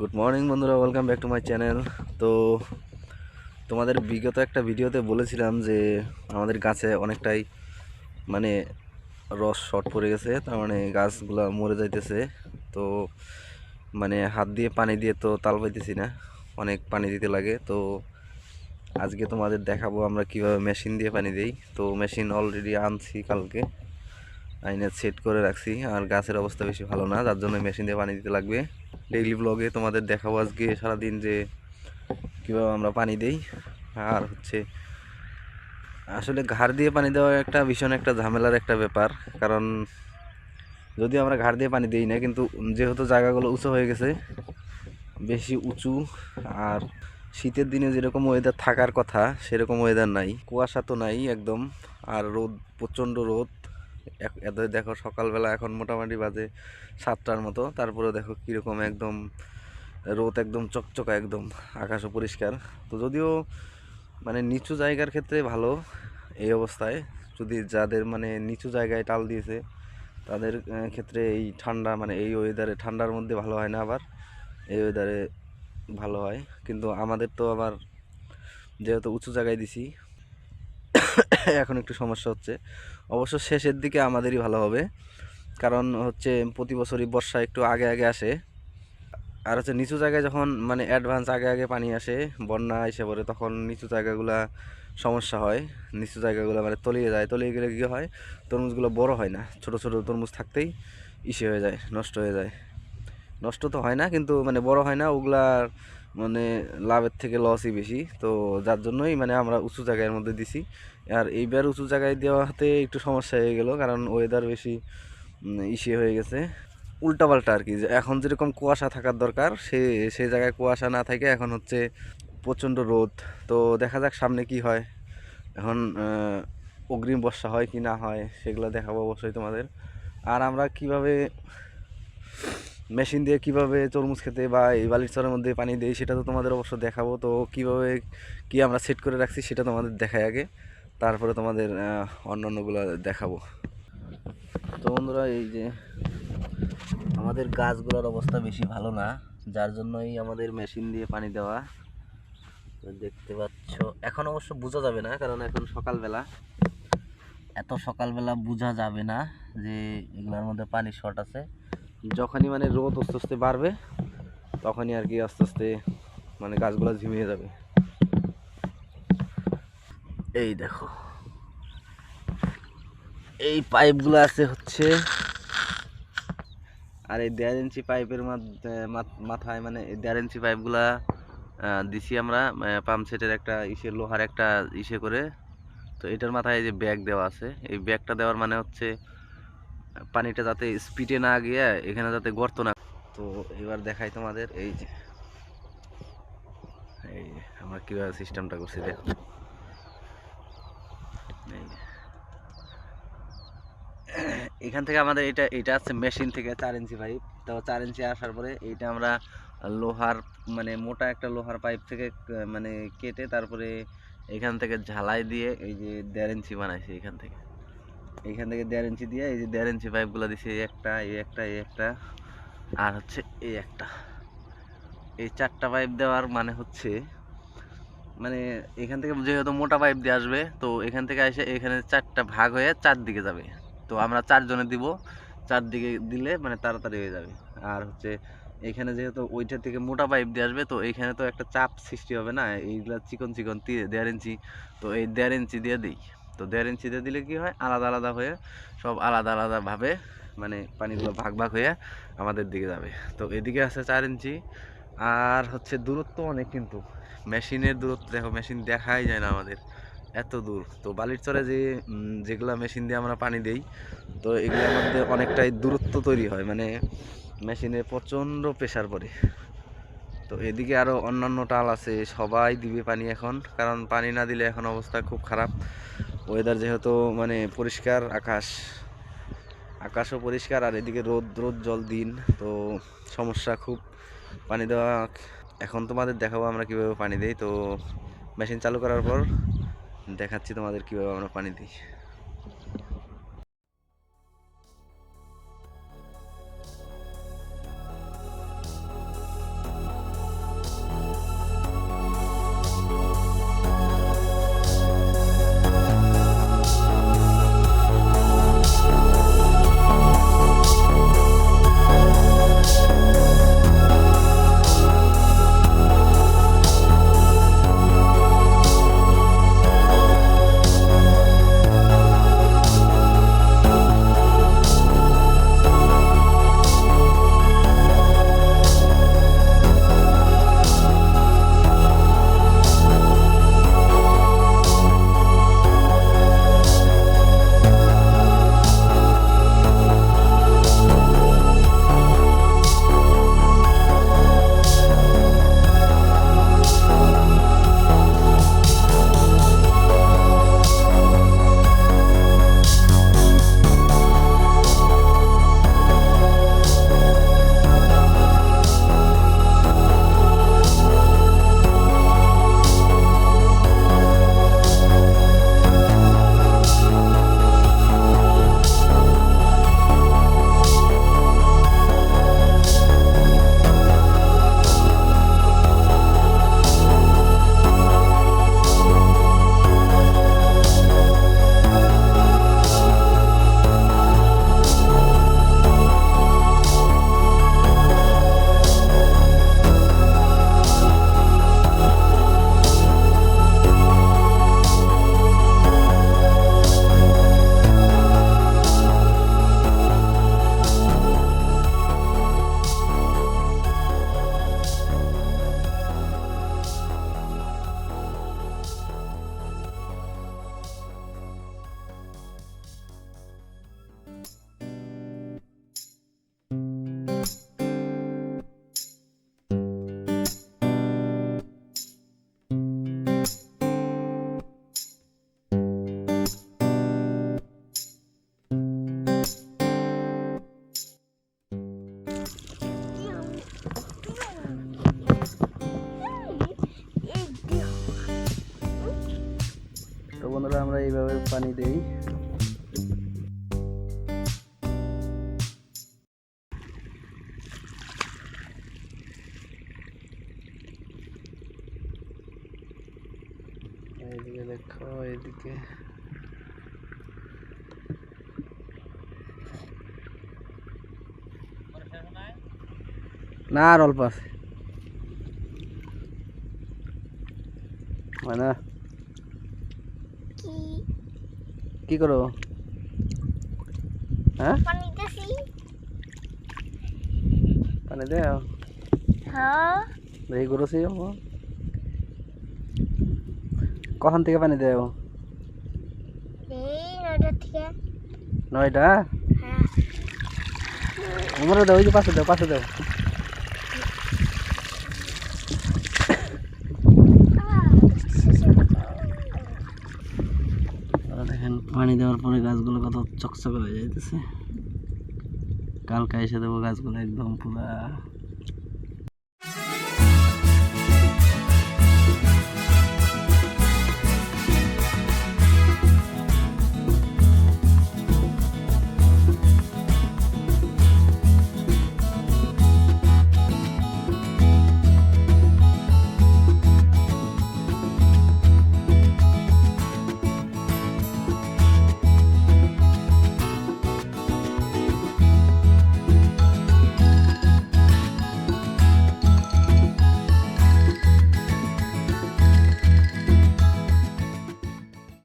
Good morning বন্ধুরা welcome back to my channel তো তোমাদের বিগত একটা ভিডিওতে বলেছিলাম যে আমাদের গাছে অনেকটাই মানে রস শর্ট পড়ে গেছে, তার মানে গাছগুলো মরে যাইতেছে। তো মানে হাত দিয়ে পানি দিয়ে তো তাল পাইতেছি না, অনেক পানি দিতে লাগে। তো আজকে তোমাদের দেখাবো আমরা কীভাবে মেশিন দিয়ে পানি দিই। তো মেশিন অলরেডি আনছি কালকে। আইনে সেট করে রাখছি। আর গাছের অবস্থা বেশি ভালো না, যার জন্য মেশিন দিয়ে পানি দিতে লাগবে। ডেইলি ব্লগে তোমাদের দেখাবো আজকে সারাদিন যে কীভাবে আমরা পানি দেই। আর হচ্ছে, আসলে ঘাড় দিয়ে পানি দেওয়া একটা ভীষণ একটা ঝামেলার একটা ব্যাপার। কারণ যদি আমরা ঘাড় দিয়ে পানি দিই না, কিন্তু যেহেতু জায়গাগুলো উঁচু হয়ে গেছে, বেশি উঁচু, আর শীতের দিনে যেরকম ওয়েদার থাকার কথা, সেরকম ওয়েদার নাই। কুয়াশা তো নাই একদম, আর রোদ, প্রচণ্ড রোদ। এত দেখো সকালবেলা এখন মোটামুটি বাজে সাতটার মতো। তারপরে দেখো কীরকম একদম রোদ একদম চকচকা একদম, আকাশও পরিষ্কার। তো যদিও মানে নিচু জায়গার ক্ষেত্রে ভালো এই অবস্থায়। যদি যাদের মানে নিচু জায়গায় টাল দিয়েছে, তাদের ক্ষেত্রে এই ঠান্ডা মানে এই ওয়েদারে ঠান্ডার মধ্যে ভালো হয় না আবার। এই ওয়েদারে ভালো হয়। কিন্তু আমাদের তো আবার যেহেতু উঁচু জায়গায় দিছি এখন একটু সমস্যা হচ্ছে। অবশ্য শেষের দিকে আমাদেরই ভালো হবে। কারণ হচ্ছে প্রতি বছরই বর্ষা একটু আগে আগে আসে। আর হচ্ছে নিচু জায়গায় যখন মানে অ্যাডভান্স আগে আগে পানি আসে, বন্যা এসে পড়ে, তখন নিচু জায়গাগুলা সমস্যা হয়। নিচু জায়গাগুলো মানে তলিয়ে যায়। তলিয়ে গেলে কী হয়? তরমুজগুলো বড় হয় না। ছোট ছোট তরমুজ থাকতেই ইসে হয়ে যায়, নষ্ট হয়ে যায়। নষ্ট তো হয় না, কিন্তু মানে বড় হয় না। ওগুলার মানে লাভের থেকে লসই বেশি। তো যার জন্যই মানে আমরা উঁচু জায়গার মধ্যে দিছি। আর এইবার উঁচু জায়গায় দেওয়াতে একটু সমস্যা হয়ে গেল, কারণ ওয়েদার বেশি ইসে হয়ে গেছে। উল্টাপাল্টা আর কি এখন যেরকম কুয়াশা থাকার দরকার, সে সেই জায়গায় কুয়াশা না থাকে, এখন হচ্ছে প্রচণ্ড রোদ। তো দেখা যাক সামনে কি হয়। এখন অগ্রিম বর্ষা হয় কি না হয়, সেগুলো দেখাবো অবশ্যই তোমাদের। আর আমরা কীভাবে মেশিন দিয়ে কীভাবে তরমুজ খেতে বা এই বালির চরের মধ্যে পানি দেই সেটা তো তোমাদের অবশ্য দেখাবো। তো কীভাবে কি আমরা সেট করে রাখছি সেটা তোমাদের দেখাই আগে। তারপরে তোমাদের অন্য অন্যগুলো দেখাবো। তো বন্ধুরা, এই যে আমাদের গাছগুলোর অবস্থা বেশি ভালো না, যার জন্যই আমাদের মেশিন দিয়ে পানি দেওয়া। দেখতে পাচ্ছ, এখন অবশ্য বোঝা যাবে না, কারণ এখন সকালবেলা। এত সকালবেলা বোঝা যাবে না যে এগুলোর মধ্যে পানি শর্ট আছে। যখনই মানে রোদ আস্তে আস্তে বাড়বে, তখনই আর কি আস্তে আস্তে মানে গাছগুলো ঝিমিয়ে যাবে। এই দেখো। এই পাইপগুলো আছে হচ্ছে আর এই দেড় ইঞ্চি পাইপের মাথায় মানে দেড় ইঞ্চি পাইপগুলা দিছি আমরা পাম্প সেটের একটা ইসে, লোহার একটা ইসে করে। তো এটার মাথায় যে ব্যাগ দেওয়া আছে। এই ব্যাগটা দেওয়ার মানে হচ্ছে পানিটা যাতে স্পিডে না গিয়ে এখানে যাতে গর্ত না তো এবার দেখাই তোমাদের এই যে। এই আমরা কীভাবে সিস্টেমটা করছি দেখো। এখান থেকে আমাদের এটা এটা আছে মেশিন থেকে চার ইঞ্চি পাইপ তো চার ইঞ্চি আসার পরে এইটা আমরা লোহার মানে মোটা একটা লোহার পাইপ থেকে মানে কেটে তারপরে এখান থেকে ঝালাই দিয়ে এই যে দেড় ইঞ্চি বানাইছি এখান থেকে। এইখান থেকে দেড় ইঞ্চি দিয়ে এই যে দেড় ইঞ্চি পাইপগুলো দিছি, এই একটা এই একটা এই একটা, আর হচ্ছে এই একটা। এই চারটা পাইপ দেওয়ার মানে হচ্ছে মানে এখান থেকে যেহেতু মোটা পাইপ দিয়ে আসবে, তো এখান থেকে এসে এখানে চারটা ভাগ হয়ে চারদিকে যাবে। তো আমরা চারজনে দিব, চারদিকে দিলে মানে তাড়াতাড়ি হয়ে যাবে। আর হচ্ছে এখানে যেহেতু ওইটা থেকে মোটা পাইপ দিয়ে আসবে, তো এইখানে তো একটা চাপ সৃষ্টি হবে না, এইগুলা চিকন চিকন দেড় ইঞ্চি। তো এই দেড় ইঞ্চি দিয়ে দিই। তো দেড় ইঞ্চি দিয়ে দিলে কি হয়? আলাদা আলাদা হয়ে সব আলাদা আলাদাভাবে মানে পানিগুলো ভাগ ভাগ হয়ে আমাদের দিকে যাবে। তো এদিকে আছে চার ইঞ্চি আর হচ্ছে দূরত্ব অনেক কিন্তু। মেশিনের দূরত্ব দেখো, মেশিন দেখাই যায় না আমাদের। এত দূর। তো বালির চরে যে যেগুলা মেশিন দিয়ে আমরা পানি দেই, তো এগুলোর মধ্যে অনেকটাই দূরত্ব তৈরি হয়। মানে মেশিনে প্রচণ্ড প্রেশার পড়ে। তো এদিকে আরও অন্যান্য টাল আছে। সবাই দিবে পানি এখন। কারণ পানি না দিলে এখন অবস্থা খুব খারাপ। ওয়েদার যেহেতু মানে পরিষ্কার, আকাশ, আকাশও পরিষ্কার আর এদিকে রোদ রোদ জল দিন, তো সমস্যা খুব পানি দেওয়া। এখন তোমাদের দেখাবো আমরা কীভাবে পানি দিই। তো মেশিন চালু করার পর দেখাচ্ছি তোমাদের কীভাবে আমরা পানি দিই। পানি দেই এইদিকে দেখো এইদিকে না আর অল্প আছে। মানে কি কি করো? হ্যাঁ? পানি দেও। হ্যাঁ। দেখি গরুছি কখন থেকে পানি দেও? নয়টা নয়টা? হ্যাঁ। দাও ওই যে পাশে দাও পাশে দাও আর দেখেন পানি দেওয়ার পরে গাছগুলো কত চকচকে হয়ে যাইতেছে। কালকে এসে দেবো গাছগুলো একদম পুরা